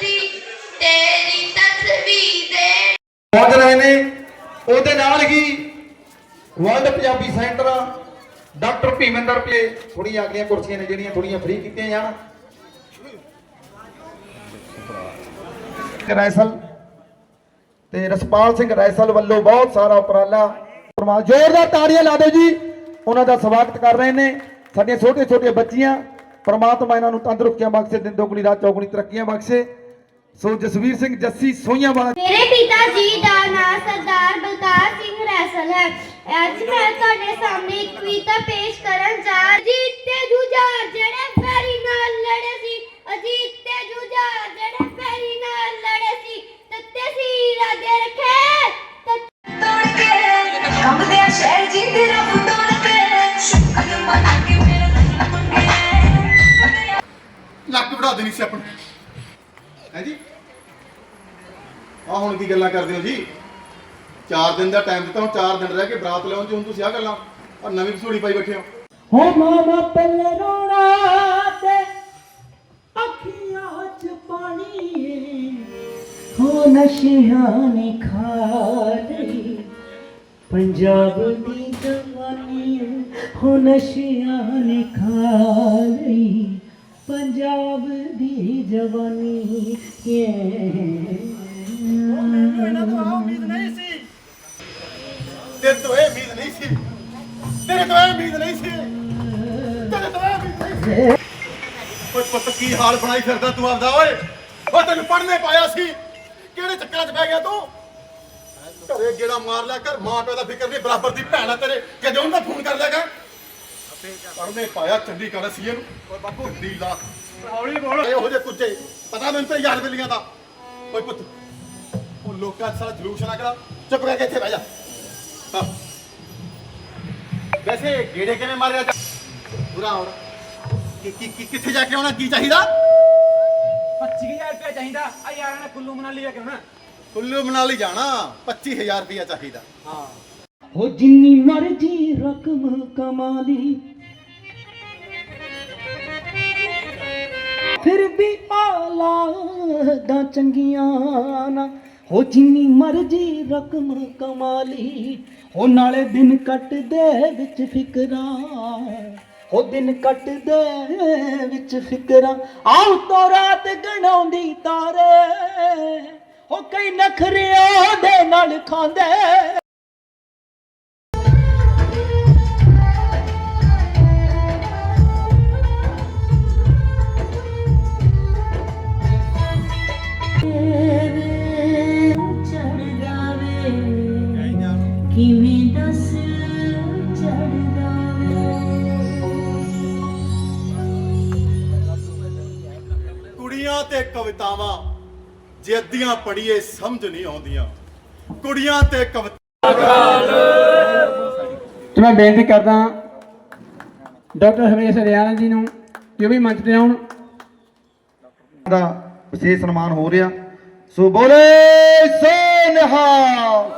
ਦੀ, ਤੇਰੀ ਤਸਵੀਰ ਦੇ ਪਹੁੰਚ ਰਹੇ ਨੇ। ਉਹਦੇ ਨਾਲ ਹੀ world Punjabi centre doctor Bhiminder play ਥੋੜੀਆਂ ਅਗਲੀਆਂ ਕੁਰਸੀਆਂ ਨੇ ਜਿਹੜੀਆਂ ਥੋੜੀਆਂ ਫ੍ਰੀ ਕੀਤੀਆਂ ਜਾਣ। ਰੈਸਲ ਤੇ ਰਸਪਾਲ ਸਿੰਘ ਰੈਸਲ ਵੱਲੋਂ ਬਹੁਤ ਸਾਰਾ ਉਪਰਾਲਾ ਜ਼ੋਰਦਾਰ ਤਾੜੀਆਂ ਲਾ ਦਿਓ ਜੀ। ਉਹਨਾਂ ਦਾ ਸਵਾਗਤ ਕਰ ਰਹੇ ਨੇ। ਸਾਡੀਆਂ ਛੋਟੇ ਛੋਟੇ ਬੱਚੀਆਂ ਪ੍ਰਮਾਤਮਾ ਇਹਨਾਂ ਨੂੰ ਤੰਦਰੁਸਤੀਆਂ ਬਖਸ਼ੇ, ਦਿਨ ਦੋਗਣੀ, ਰਾਤ ਚੌਗਣੀ, ਤਰੱਕੀਆਂ ਬਖਸ਼ੇ। ਸੋ ਜਸਵੀਰ ਸਿੰਘ ਜੱਸੀ ਸੋਈਆਂ ਵਾਲਾ ਮੇਰੇ ਪਿਤਾ ਜੀ ਦਾ ਨਾਮ ਸਰਦਾਰ ਬਲਕਾਰ ਸਿੰਘ ਰੈਸਲ ਹੈ। ਅੱਜ ਮੈਂ ਤੁਹਾਡੇ ਸਾਹਮਣੇ ਇੱਕ ਕਵਿਤਾ ਪੇਸ਼ ਕਰਨ ਜਾ ਅਜੀਤ ਤੇ ਜੁਝਾਰ ਲੱਕ ਦੇਣੀ ਸੀ ਆਪਣੀ। ਹੈ ਜੀ? ਆ ਹੁਣ ਕੀ ਗੱਲਾਂ ਕਰਦੇ ਹੋ ਜੀ? 4 ਦਿਨ ਦਾ ਟਾਈਮ ਦਿੱਤਾ, ਹੁਣ 4 ਦਿਨ ਰਹਿ ਕੇ ਬਰਾਤ ਲਿਆਉਣ ਚ ਹੁਣ ਤੁਸੀਂ ਆ ਗੱਲਾਂ। ਆ ਨਵੀਂ ਵਿਸੂੜੀ ਪਾਈ ਬੈਠੇ ਹੋ। ਹੋ ਮਾਮਾ ਪਹਿਲੇ ਰੋਣਾ ਤੇ ਅੱਖੀਆਂ 'ਚ ਪਾਣੀ ਹੋ ਨਸ਼ਿਆਂ ਨੇ ਖਾ ਲਈ। ਪੰਜਾਬ ਦੀ ਜਵਾਨੀ ਹੋ ਨਸ਼ਿਆਂ ਨੇ ਖਾ ਲਈ। ਪੰਜਾਬ ਦੀ ਜਵਾਨੀ ਤੇਰੇ ਤੋਂ ਇਹ ਉਮੀਦ ਨਹੀਂ ਸੀ। ਤੇਰੇ ਤੋਂ ਇਹ ਉਮੀਦ ਨਹੀਂ ਸੀ। ਤੇਰੇ ਤੋਂ ਇਹ ਉਮੀਦ ਨਹੀਂ ਸੀ। ਓਏ ਪੁੱਤ ਕੀ ਹਾਲ ਬਣਾਈ ਫਿਰਦਾ ਤੂੰ ਆਪਦਾ? ਓਏ ਓ ਤੈਨੂੰ ਪੜਨੇ ਪਾਇਆ ਸੀ। ਕਿਹੜੇ ਚੱਕਰਾਂ 'ਚ ਪੈ ਗਿਆ ਤੂੰ? ਘਰੇ ਗੇੜਾ ਮਾਰ ਲਿਆ ਕਰ। ਮਾਂ ਪਿਓ ਦਾ ਫਿਕਰ ਨਹੀਂ ਬਰਾਬਰ ਦੀ ਭੈਣ ਆ ਤੇਰੇ। ਕਦੇ ਉਹਨਾਂ ਫੋਨ ਕਰ ਲਿਆ ਕਰ। ਪੜਨੇ ਪਾਇਆ ਚੰਡੀਗੜ੍ਹ ਸੀ ਇਹਨੂੰ। ਓਏ ਬਾਪੂ। ਢੀ ਲਾ। ਹੌਲੀ ਬੋਲ। ਇਹੋ ਜਿਹੇ ਕੁੱਤੇ ਪਤਾ ਮੈਨੂੰ ਤੇ ਯਾਰ ਬਿੱਲੀਆਂ ਦਾ ਓਏ ਪੁੱਤ ਉਹ ਲੋਕਾਂ ਸਾਲਾ ਜਲੂਸ ਨਾ ਕਰਾ ਚੁੱਪ ਕਰਕੇ ਇੱਥੇ ਬਹਿ ਜਾ। ਹਾਂ। ਵੈਸੇ ਗੇੜੇ ਕਿਵੇਂ ਮਾਰਿਆ ਜਾ ਪੂਰਾ ਹੁਣ ਕਿ ਕਿ ਕਿ- ਕਿੱਥੇ ਜਾ ਕੇ ਆਉਣਾ ਕੀ ਚਾਹੀਦਾ? 25000 ਰੁਪਏ ਚਾਹੀਦਾ। ਆ ਯਾਰਾਂ ਨੇ ਕੁੱਲੂ ਮਨਾਲੀ ਜਾ ਕੇ ਆਉਣਾ। ਕੁੱਲੂ ਮਨਾਲੀ ਜਾਣਾ 25000 ਰੁਪਇਆ ਚਾਹੀਦਾ। ਹੋ। ਜਿੰਨੀ ਮਰਜ਼ੀ ਰਕਮ ਕਮਾ ਲਈ ਫਿਰ ਵੀ ਪਾਲਾ ਦਾ ਚੰਗੀਆਂ ਨਾ। ਹੋ ਜਿੰਨੀ ਮਰਜ਼ੀ ਰਕਮ ਕਮਾ ਲਈ, ਹੋ ਨਾਲੇ ਦਿਨ ਕੱਟਦੇ ਵਿੱਚ ਫਿਕਰਾਂ। ਹੋ ਦਿਨ ਕੱਟਦੇ ਵਿੱਚ ਫਿਕਰਾਂ। ਆਉ ਤੋ ਰਾਤ ਗਣਾਉਂਦੀ ਤਾਰੇ, ਹੋ ਕਈ ਨਖਰਿਆਂ ਦੇ ਨਾਲ ਖਾਂਦੇ। ਤੇ ਕਵਿਤਾਵਾਂ ਜੇ ਅੱਧੀਆਂ ਪੜ੍ਹੀਏ ਸਮਝ ਨਹੀਂ ਆਉਂਦੀਆਂ। ਕੁੜੀਆਂ ਤੇ ਕਵਿਤਾ ਤੇ ਮੈਂ ਬੇਨਤੀ ਕਰਦਾ ਡਾਕਟਰ ਹਰਮੇਸ਼ ਰਿਆਣਾ ਜੀ ਨੂੰ ਕਿ ਉਹ ਵੀ ਮੰਚ ਤੇ ਆਉਣ। ਦਾ ਵਿਸ਼ੇਸ਼ ਸਨਮਾਨ ਹੋ ਰਿਹਾ। ਸੋ ਬੋਲੇ ਸੋ ਨਿਹਾਲ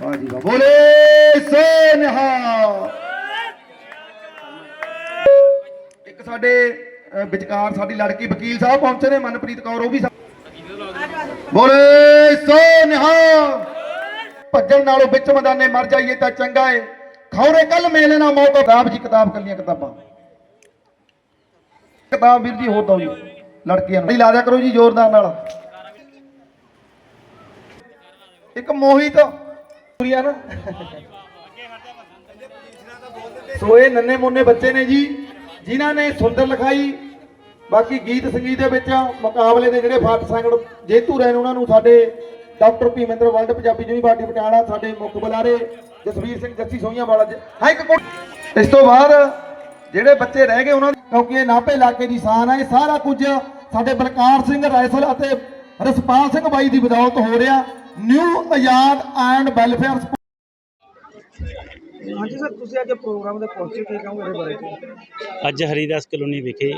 ਵਾਹ ਜੀ ਵਾਹ। ਬੋਲੇ ਸੋ ਨਿਹਾਲ ਇੱਕ ਸਾਡੇ ਵਿਚਕਾਰ ਸਾਡੀ ਲੜਕੀ ਵਕੀਲ ਸਾਹਿਬ ਪਹੁੰਚੇ ਨੇ, ਮਨਪ੍ਰੀਤ ਕੌਰ, ਉਹ ਵੀ ਬੋਲੇ, ਸੋ ਨਿਹਾਲ। ਭੱਜਣ ਨਾਲੋਂ ਵਿੱਚ ਮੈਦਾਨੇ ਮਰ ਜਾਈਏ ਤਾਂ ਚੰਗਾ ਏ। ਖੌਰੇ ਕੱਲ ਮੇਲੇ ਨਾ ਮੌਕਾ ਕਿਤਾਬ ਜੀ, ਕਿਤਾਬ ਕੱਲੀਆਂ ਕਿਤਾਬਾਂ। ਕਿਤਾਬ ਵੀਰ ਜੀ, ਹੋਰ ਦੋ ਜੀ, ਲੜਕੀਆਂ ਨੂੰ। ਲਾ ਦਿਆ ਕਰੋ ਜੀ, ਜ਼ੋਰਦਾਰ ਨਾਲ। ਇੱਕ ਮੋਹਿਤ ਪੂਰੀਆ ਨਾ। ਸੋ ਇਹ ਨੰਨੇ ਮੋਨੇ ਬੱਚੇ ਨੇ ਜੀ। ਜਿਨ੍ਹਾਂ ਨੇ ਸੁੰਦਰ ਲਿਖਾਈ, ਬਾਕੀ ਗੀਤ ਸੰਗੀਤ ਦੇ ਵਿੱਚ ਮੁਕਾਬਲੇ ਦੇ ਜਿਹੜੇ ਫਾਟ ਸੰਗੜ ਜੇਤੂ ਰਹੇ ਨੇ ਉਹਨਾਂ ਨੂੰ ਸਾਡੇ doctor Bhimender world Punjabi university Patiala, ਸਾਡੇ ਮੁੱਖ ਬੁਲਾਰੇ ਜਸਵੀਰ ਸਿੰਘ ਜੱਸੀ ਸੋਹੀਆਂ ਵਾਲਾ ਜੀ। ਹਾਂ, ਇੱਕ ਇਸ ਤੋਂ ਬਾਅਦ ਜਿਹੜੇ ਬੱਚੇ ਰਹਿ ਗਏ, ਉਹਨਾਂ ਕਿਉਂਕਿ ਇਹ ਨਾਭੇ ਇਲਾਕੇ ਦੀ ਸ਼ਾਨ ਹੈ ਇਹ ਸਾਰਾ ਕੁਝ ਸਾਡੇ ਬਲਕਾਰ ਸਿੰਘ ਰਾਇਸਲ ਅਤੇ ਰਸਪਾਲ ਸਿੰਘ ਬਾਈ ਦੀ ਬਦੌਲਤ ਹੋ ਰਿਹਾ। ਨਿਊ ਆਜ਼ਾਦ ਐਂਡ ਵੈਲਫੇਅਰ ਅੱਜ ਹਰੀਦਾਸ ਕਲੋਨੀ ਵਿਖੇ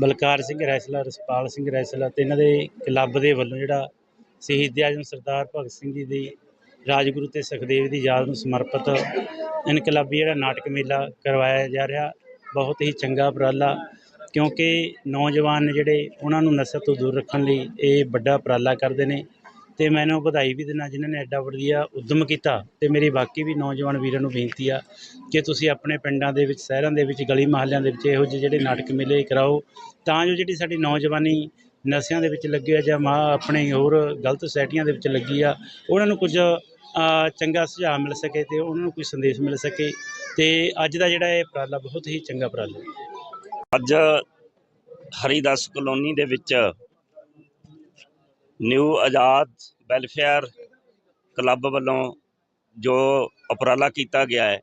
ਬਲਕਾਰ ਸਿੰਘ ਰੈਸਲਰ ਰਸਪਾਲ ਸਿੰਘ ਰੈਸਲਰ ਤੇ ਇਹਨਾਂ ਦੇ ਕਲੱਬ ਦੇ ਵੱਲੋਂ ਜਿਹੜਾ ਸ਼ਹੀਦ ਆਜ਼ਮ ਸਰਦਾਰ ਭਗਤ ਸਿੰਘ ਜੀ ਦੀ ਰਾਜਗੁਰੂ ਤੇ ਸੁਖਦੇਵ ਦੀ ਯਾਦ ਨੂੰ ਸਮਰਪਿਤ ਇਨਕਲਾਬੀ ਜਿਹੜਾ ਨਾਟਕ ਮੇਲਾ ਕਰਵਾਇਆ ਜਾ ਰਿਹਾ, ਬਹੁਤ ਹੀ ਚੰਗਾ ਉਪਰਾਲਾ ਕਿਉਂਕਿ ਨੌਜਵਾਨ ਨੇ ਜਿਹੜੇ ਉਹਨਾਂ ਨੂੰ ਨਸ਼ੇ ਤੋਂ ਦੂਰ ਰੱਖਣ ਲਈ ਇਹ ਵੱਡਾ ਉਪਰਾਲਾ ਕਰਦੇ ਨੇ। ਤੇ ਮੈਨੂੰ ਵਧਾਈ ਵੀ ਦਿੰਦਾ ਜਿਨ੍ਹਾਂ ਨੇ ਐਡਾ ਵਧੀਆ ਉਦਮ ਕੀਤਾ ਤੇ ਮੇਰੀ ਬਾਕੀ ਵੀ ਨੌਜਵਾਨ ਵੀਰਾਂ ਨੂੰ ਬੇਨਤੀ ਆ ਕਿ ਤੁਸੀਂ ਆਪਣੇ ਪਿੰਡਾਂ ਦੇ ਵਿੱਚ, ਸ਼ਹਿਰਾਂ ਦੇ ਵਿੱਚ, ਗਲੀ ਮੁਹੱਲਿਆਂ ਦੇ ਵਿੱਚ ਇਹੋ ਜਿਹੇ ਜਿਹੜੇ ਨਾਟਕ ਮੇਲੇ ਕਰਾਓ। ਤਾਂ ਜੋ ਜਿਹੜੀ ਸਾਡੀ ਨੌਜਵਾਨੀ ਨਸ਼ਿਆਂ ਦੇ ਵਿੱਚ ਲੱਗੀ ਆ ਜਾਂ ਮਾ ਆਪਣੇ ਹੋਰ ਗਲਤ ਸੋਸਾਇਟੀਆਂ ਦੇ ਵਿੱਚ ਲੱਗੀ ਆ, ਉਹਨਾਂ ਨੂੰ ਕੁਝ ਚੰਗਾ ਸੁਝਾਅ ਮਿਲ ਸਕੇ ਤੇ ਉਹਨਾਂ ਨੂੰ ਕੋਈ ਸੰਦੇਸ਼ ਮਿਲ ਸਕੇ ਤੇ ਅੱਜ ਦਾ ਜਿਹੜਾ ਇਹ ਉਪਰਾਲਾ ਬਹੁਤ ਹੀ ਚੰਗਾ ਉਪਰਾਲਾ ਅੱਜ ਹਰੀਦਾਸ ਕਲੋਨੀ ਦੇ ਵਿੱਚ ਨਿਊ ਆਜ਼ਾਦ ਵੈਲਫੇਅਰ ਕਲੱਬ ਵੱਲੋਂ ਜੋ ਉਪਰਾਲਾ ਕੀਤਾ ਗਿਆ ਹੈ,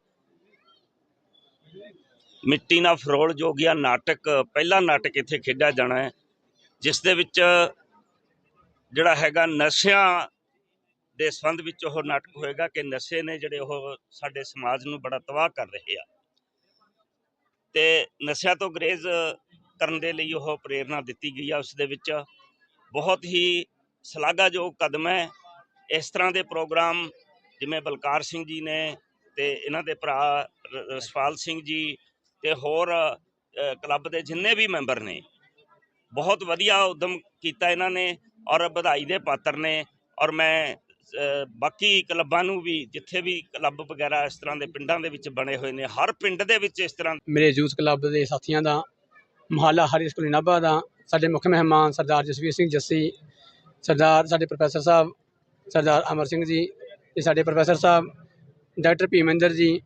ਮਿੱਟੀ ਨਾਲ ਫਰੋਲ ਜੋਗੀਆ ਨਾਟਕ, ਪਹਿਲਾ ਨਾਟਕ ਇੱਥੇ ਖੇਡਿਆ ਜਾਣਾ ਹੈ, ਜਿਸ ਦੇ ਵਿੱਚ ਜਿਹੜਾ ਹੈਗਾ ਨਸ਼ਿਆਂ ਦੇ ਸੰਬੰਧ ਵਿੱਚ ਉਹ ਨਾਟਕ ਹੋਏਗਾ ਕਿ ਨਸ਼ੇ ਨੇ ਜਿਹੜੇ ਉਹ ਸਾਡੇ ਸਮਾਜ ਨੂੰ ਬੜਾ ਤਬਾਹ ਕਰ ਰਹੇ ਆ। ਤੇ ਨਸ਼ਿਆਂ ਤੋਂ ਗਰੇਜ਼ ਕਰਨ ਦੇ ਲਈ ਉਹ ਪ੍ਰੇਰਣਾ ਦਿੱਤੀ ਗਈ ਆ, ਉਸ ਦੇ ਵਿੱਚ ਬਹੁਤ ਹੀ ਸ਼ਲਾਘਾਯੋਗ ਕਦਮ ਹੈ। ਇਸ ਤਰ੍ਹਾਂ ਦੇ ਪ੍ਰੋਗਰਾਮ ਜਿਵੇਂ ਬਲਕਾਰ ਸਿੰਘ ਜੀ ਨੇ ਤੇ ਇਹਨਾਂ ਦੇ ਭਰਾ ਰਸਪਾਲ ਸਿੰਘ ਜੀ ਤੇ ਹੋਰ ਕਲੱਬ ਦੇ ਜਿੰਨੇ ਵੀ ਮੈਂਬਰ ਨੇ, ਬਹੁਤ ਵਧੀਆ ਉਦਮ ਕੀਤਾ ਇਹਨਾਂ ਨੇ ਔਰ ਵਧਾਈ ਦੇ ਪਾਤਰ ਨੇ ਔਰ ਮੈਂ ਬਾਕੀ ਕਲੱਬਾਂ ਨੂੰ ਵੀ ਜਿੱਥੇ ਵੀ ਕਲੱਬ ਵਗੈਰਾ ਇਸ ਤਰ੍ਹਾਂ ਦੇ ਪਿੰਡਾਂ ਦੇ ਵਿੱਚ ਬਣੇ ਹੋਏ ਨੇ, ਹਰ ਪਿੰਡ ਦੇ ਵਿੱਚ ਇਸ ਤਰ੍ਹਾਂ ਮੇਰੇ ਯੂਥ ਕਲੱਬ ਦੇ ਸਾਥੀਆਂ ਦਾ, ਮਹੱਲਾ ਹਰੀ ਸਕੂਲ ਨਾਭਾ ਦਾ, ਸਾਡੇ ਮੁੱਖ ਮਹਿਮਾਨ ਸਰਦਾਰ ਜਸਵੀਰ ਸਿੰਘ ਜੱਸੀ ਸਰਦਾਰ ਸਾਡੇ ਪ੍ਰੋਫੈਸਰ ਸਾਹਿਬ, ਸਰਦਾਰ ਅਮਰ ਸਿੰਘ ਜੀ ਤੇ ਸਾਡੇ ਪ੍ਰੋਫੈਸਰ ਸਾਹਿਬ, ਡਾਕਟਰ ਭੀਮਿੰਦਰ ਜੀ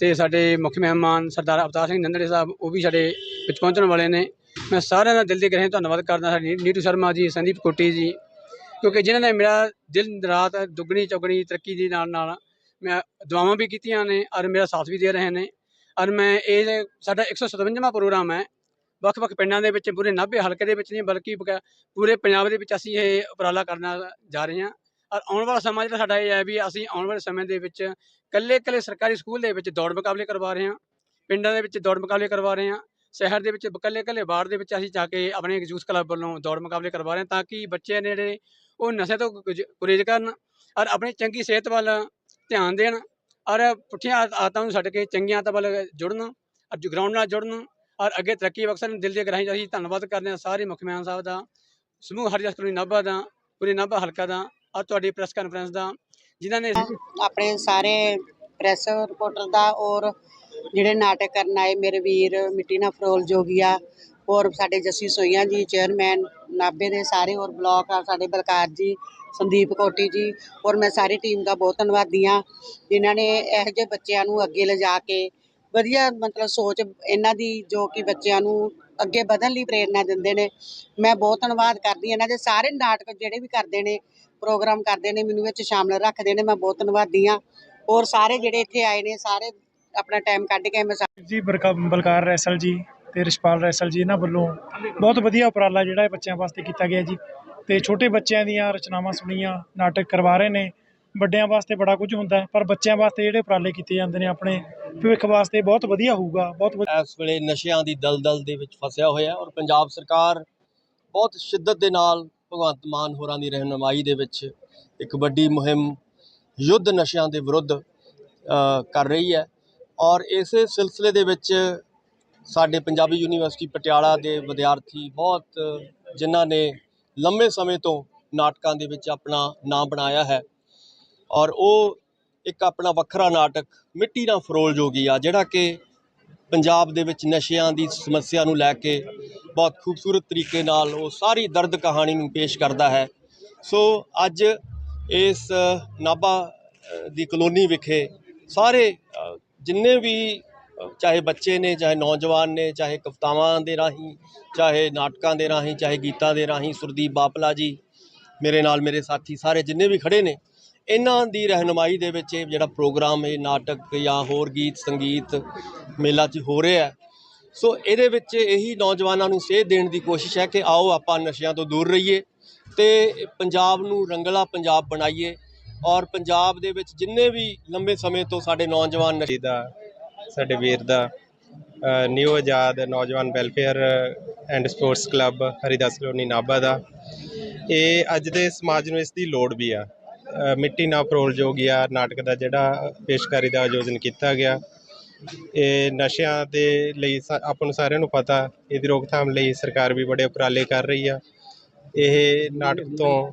ਤੇ ਸਾਡੇ ਮੁੱਖ ਮਹਿਮਾਨ ਸਰਦਾਰ ਅਵਤਾਰ ਸਿੰਘ ਨੰਦੜੇ ਸਾਹਿਬ, ਉਹ ਵੀ ਸਾਡੇ ਵਿੱਚ ਪਹੁੰਚਣ ਵਾਲੇ ਨੇ। ਮੈਂ ਸਾਰਿਆਂ ਦਾ ਦਿਲ ਦੇ ਗਹਿਰੇ ਧੰਨਵਾਦ ਕਰਦਾ ਹਾਂ ਨੀਟੂ ਸ਼ਰਮਾ ਜੀ, ਸੰਦੀਪ ਕੋਟੀ ਜੀ, ਕਿਉਂਕਿ ਜਿਨ੍ਹਾਂ ਨੇ ਮੇਰਾ ਦਿਨ ਰਾਤ ਦੁੱਗਣੀ ਚੌਗਣੀ ਤਰੱਕੀ ਦੇ ਨਾਲ ਨਾਲ ਮੈਂ ਦੁਆਵਾਂ ਵੀ ਕੀਤੀਆਂ ਨੇ, ਔਰ ਮੇਰਾ ਸਾਥ ਵੀ ਦੇ ਰਹੇ ਨੇ। ਔਰ ਮੈਂ ਇਹ ਸਾਡਾ 157ਵਾਂ ਪ੍ਰੋਗਰਾਮ ਹੈ। ਵੱਖ-ਵੱਖ ਪਿੰਡਾਂ ਦੇ ਵਿੱਚ ਪੂਰੇ ਨਾਭੇ ਹਲਕੇ ਦੇ ਵਿੱਚ ਨਹੀਂ ਬਲਕਿ ਬਕਾ- ਪੂਰੇ ਪੰਜਾਬ ਦੇ ਵਿੱਚ ਅਸੀਂ ਇਹ ਉਪਰਾਲਾ ਕਰਨਾ ਜਾ ਰਹੇ ਹਾਂ। ਔਰ ਆਉਣ ਵਾਲਾ ਸਮਾਂ ਜਿਹੜਾ ਸਾਡਾ ਇਹ ਹੈ ਵੀ ਅਸੀਂ ਆਉਣ ਵਾਲੇ ਸਮੇਂ ਦੇ ਵਿੱਚ ਕੱਲੇ-ਕੱਲੇ ਸਰਕਾਰੀ ਸਕੂਲ ਦੇ ਵਿੱਚ ਦੌੜ ਮੁਕਾਬਲੇ ਕਰਵਾ ਰਹੇ ਹਾਂ, ਪਿੰਡਾਂ ਦੇ ਵਿੱਚ ਦੌੜ ਮੁਕਾਬਲੇ ਕਰਵਾ ਰਹੇ ਹਾਂ, ਸ਼ਹਿਰ ਦੇ ਵਿੱਚ ਕੱਲੇ-ਕੱਲੇ ਵਾਰਡ ਦੇ ਵਿੱਚ ਅਸੀਂ ਜਾ ਕੇ ਆਪਣੇ ਯੂਥ ਕਲੱਬ ਵੱਲੋਂ ਦੌੜ ਮੁਕਾਬਲੇ ਕਰਵਾ ਰਹੇ ਹਾਂ, ਤਾਂ ਕਿ ਬੱਚੇ ਨੇ ਜਿਹੜੇ ਉਹ ਨਸ਼ੇ ਤੋਂ ਗੁਜ- ਗੁਰੇਜ਼ ਕਰਨ ਔਰ ਆਪਣੀ ਚੰਗੀ ਸਿਹਤ ਵੱਲ ਧਿਆਨ ਦੇਣ ਔਰ ਪੁੱਠੀਆਂ ਆਦਤਾਂ ਨੂੰ ਛੱਡ ਕੇ ਚੰਗੀਆਂ ਆਦਤਾਂ ਵੱਲ ਜੁੜਨ ਔਰ ਗਰਾਊਂਡ ਨਾਲ ਜੁੜਨ ਔਰ ਅੱਗੇ ਤਰੱਕੀ ਬਖਸ਼ਣ ਨੂੰ ਦਿਲ ਦੇ ਗਰਾਹੀਂ ਅਸੀਂ ਧੰਨਵਾਦ ਕਰਦੇ ਹਾਂ ਸਾਰੇ ਮੁੱਖ ਮਹਿਮਾਨ ਸਾਹਿਬ ਦਾ, ਸਮੂਹ ਹਰੀਦਾਸ ਕਲੋਨੀ ਨਾਭਾ ਦਾ ਪੂਰੇ ਨਾਭਾ ਹਲਕਾ ਦਾ ਔਰ ਤੁਹਾਡੀ ਪ੍ਰੈਸ ਕਾਨਫਰੰਸ ਦਾ, ਜਿਨ੍ਹਾਂ ਨੇ ਆਪਣੇ ਸਾਰੇ ਪ੍ਰੈਸ ਰਿਪੋਰਟਰ ਦਾ ਔਰ ਜਿਹੜੇ ਨਾਟਕ ਕਰਨ ਆਏ ਮੇਰੇ ਵੀਰ ਮਿੱਟੀਨਾ ਫਰੋਲ ਜੋਗੀਆ ਔਰ ਸਾਡੇ ਜੱਸੀ ਸੋਈਆਂ ਜੀ, ਚੇਅਰਮੈਨ ਨਾਭੇ ਦੇ ਸਾਰੇ ਔਰ ਬਲਾਕ ਆ ਸਾਡੇ ਬਲਕਾਰ ਜੀ, ਸੰਦੀਪ ਕੋਟੀ ਜੀ ਔਰ ਮੈਂ ਸਾਰੀ ਟੀਮ ਦਾ ਬਹੁਤ ਧੰਨਵਾਦੀ ਹਾਂ, ਜਿਨ੍ਹਾਂ ਨੇ ਇਹੋ ਜਿਹੇ ਬੱਚਿਆਂ ਨੂੰ ਅੱਗੇ ਲਿਜਾ ਕੇ ਵਧੀਆ ਮਤਲਬ ਸੋਚ ਇਹਨਾਂ ਦੀ ਜੋ ਕਿ ਬੱਚਿਆਂ ਨੂੰ ਅੱਗੇ ਵਧਣ ਲਈ ਪ੍ਰੇਰਨਾ ਦਿੰਦੇ ਨੇ। ਮੈਂ ਬਹੁਤ ਧੰਨਵਾਦ ਕਰਦੀ ਹਾਂ ਇਹਨਾਂ ਦੇ ਸਾਰੇ ਨਾਟਕ ਜਿਹੜੇ ਵੀ ਕਰਦੇ ਨੇ, ਪ੍ਰੋਗਰਾਮ ਕਰਦੇ ਨੇ, ਮੈਨੂੰ ਵਿੱਚ ਸ਼ਾਮਲ ਰੱਖਦੇ ਨੇ। ਮੈਂ ਬਹੁਤ ਧੰਨਵਾਦੀ ਹਾਂ। ਔਰ ਸਾਰੇ ਜਿਹੜੇ ਇੱਥੇ ਆਏ ਨੇ, ਸਾਰੇ ਆਪਣਾ ਟਾਈਮ ਕੱਢ ਕੇ ਮੈਂ ਜੀ ਬਰਕਾ ਬਲਕਾਰ ਰੈਸਲ ਜੀ ਤੇ ਰਿਸ਼ਪਾਲ ਰੈਸਲ ਜੀ, ਇਹਨਾਂ ਵੱਲੋਂ ਬਹੁਤ ਵਧੀਆ ਉਪਰਾਲਾ ਜਿਹੜਾ ਇਹ ਬੱਚਿਆਂ ਵਾਸਤੇ ਕੀਤਾ ਗਿਆ ਜੀ। ਤੇ ਛੋਟੇ ਬੱਚਿਆਂ ਦੀਆਂ ਰਚਨਾਵਾਂ ਸੁਣੀਆਂ, ਨਾਟਕ ਕਰਵਾ ਰਹੇ ਨੇ। ਵੱਡਿਆਂ ਵਾਸਤੇ ਬੜਾ ਕੁਝ ਹੁੰਦਾ ਹੈ, ਪਰ ਬੱਚਿਆਂ ਵਾਸਤੇ ਜਿਹੜੇ ਉਪਰਾਲੇ ਕੀਤੇ ਜਾਂਦੇ ਨੇ ਆਪਣੇ ਭਵਿੱਖ ਵਾਸਤੇ ਬਹੁਤ ਵਧੀਆ ਹੋਊਗਾ ਬਹੁਤ ਵਧੀਆ। ਇਸ ਵੇਲੇ ਨਸ਼ਿਆਂ ਦੀ ਦਲਦਲ ਦੇ ਵਿੱਚ ਫਸਿਆ ਹੋਇਆ ਔਰ ਪੰਜਾਬ ਸਰਕਾਰ ਬਹੁਤ ਸ਼ਿੱਦਤ ਦੇ ਨਾਲ ਭਗਵੰਤ ਮਾਨ ਹੋਰਾਂ ਦੀ ਰਹਿਨੁਮਾਈ ਦੇ ਵਿੱਚ ਇੱਕ ਵੱਡੀ ਮੁਹਿੰਮ ਯੁੱਧ ਨਸ਼ਿਆਂ ਦੇ ਵਿਰੁੱਧ ਕਰ ਰਹੀ ਹੈ ਔਰ ਇਸੇ ਸਿਲਸਿਲੇ ਦੇ ਵਿੱਚ ਸਾਡੇ ਪੰਜਾਬੀ ਯੂਨੀਵਰਸਿਟੀ ਪਟਿਆਲਾ ਦੇ ਵਿਦਿਆਰਥੀ ਬਹੁਤ ਜਿਨ੍ਹਾਂ ਨੇ ਲੰਮੇ ਸਮੇਂ ਤੋਂ ਨਾਟਕਾਂ ਦੇ ਵਿੱਚ ਆਪਣਾ ਨਾਮ ਬਣਾਇਆ ਹੈ। ਔਰ ਉਹ ਇੱਕ ਆਪਣਾ ਵੱਖਰਾ ਨਾਟਕ, ਮਿੱਟੀ ਨਾਲ ਫਰੋਲ ਜੋਗੀ ਆ, ਜਿਹੜਾ ਕਿ ਪੰਜਾਬ ਦੇ ਵਿੱਚ ਨਸ਼ਿਆਂ ਦੀ ਸਮੱਸਿਆ ਨੂੰ ਲੈ ਕੇ ਬਹੁਤ ਖੂਬਸੂਰਤ ਤਰੀਕੇ ਨਾਲ ਉਹ ਸਾਰੀ ਦਰਦ ਕਹਾਣੀ ਨੂੰ ਪੇਸ਼ ਕਰਦਾ ਹੈ। ਸੋ ਅੱਜ ਇਸ ਨਾਭਾ ਦੀ ਕਲੋਨੀ ਵਿਖੇ ਸਾਰੇ ਜਿੰਨੇ ਵੀ ਚਾਹੇ ਬੱਚੇ ਨੇ, ਚਾਹੇ ਨੌਜਵਾਨ ਨੇ, ਚਾਹੇ ਕਵਿਤਾਵਾਂ ਦੇ ਰਾਹੀਂ, ਚਾਹੇ ਨਾਟਕਾਂ ਦੇ ਰਾਹੀਂ, ਚਾਹੇ ਗੀਤਾਂ ਦੇ ਰਾਹੀਂ, ਸੁਰਦੀਪ ਬਾਪਲਾ ਜੀ, ਮੇਰੇ ਨਾਲ ਮੇਰੇ ਸਾਥੀ ਸਾਰੇ ਜਿੰਨੇ ਵੀ ਖੜੇ ਨੇ ਇਹਨਾਂ ਦੀ ਰਹਿਨੁਮਾਈ ਦੇ ਵਿੱਚ ਇਹ ਜਿਹੜਾ ਪ੍ਰੋਗਰਾਮ, ਇਹ ਨਾਟਕ ਜਾਂ ਹੋਰ ਗੀਤ, ਸੰਗੀਤ ਮੇਲਾ 'ਚ ਹੋ ਰਿਹਾ ਹੈ। ਸੋ ਇਹਦੇ ਵਿੱਚ ਇਹੀ ਨੌਜਵਾਨਾਂ ਨੂੰ ਸੇਧ ਦੇਣ ਦੀ ਕੋਸ਼ਿਸ਼ ਹੈ ਕਿ ਆਓ ਆਪਾਂ ਨਸ਼ਿਆਂ ਤੋਂ ਦੂਰ ਰਹੀਏ ਤੇ ਪੰਜਾਬ ਨੂੰ ਰੰਗਲਾ ਪੰਜਾਬ ਬਣਾਈਏ ਔਰ ਪੰਜਾਬ ਦੇ ਵਿੱਚ ਜਿੰਨੇ ਵੀ ਲੰਬੇ ਸਮੇਂ ਤੋਂ ਸਾਡੇ ਨੌਜਵਾਨ ਨਸ਼ੇ ਦਾ, ਸਾਡੇ ਵੀਰ ਦਾ new Azad Naujawan welfare and sports club Haridas colony Nabha ਦਾ, ਇਹ ਅੱਜ ਦੇ ਸਮਾਜ ਨੂੰ ਇਸ ਦੀ ਲੋੜ ਵੀ ਆ। ਮਿੱਟੀ ਨਾ ਫਰੋਲ ਜਾਂ ਨਾਟਕ ਦਾ ਜਿਹੜਾ ਪੇਸ਼ਕਾਰੀ ਦਾ ਆਯੋਜਨ ਕੀਤਾ ਗਿਆ। ਇਹ ਨਸ਼ਿਆਂ ਦੇ ਲਈ ਆਪਾਂ ਨੂੰ ਸਾਰਿਆਂ ਨੂੰ ਪਤਾ, ਇਹਦੀ ਰੋਕਥਾਮ ਲਈ ਸਰਕਾਰ ਵੀ ਬੜੇ ਉਪਰਾਲੇ ਕਰ ਰਹੀ ਆ। ਇਹ ਨਾਟਕ ਤੋਂ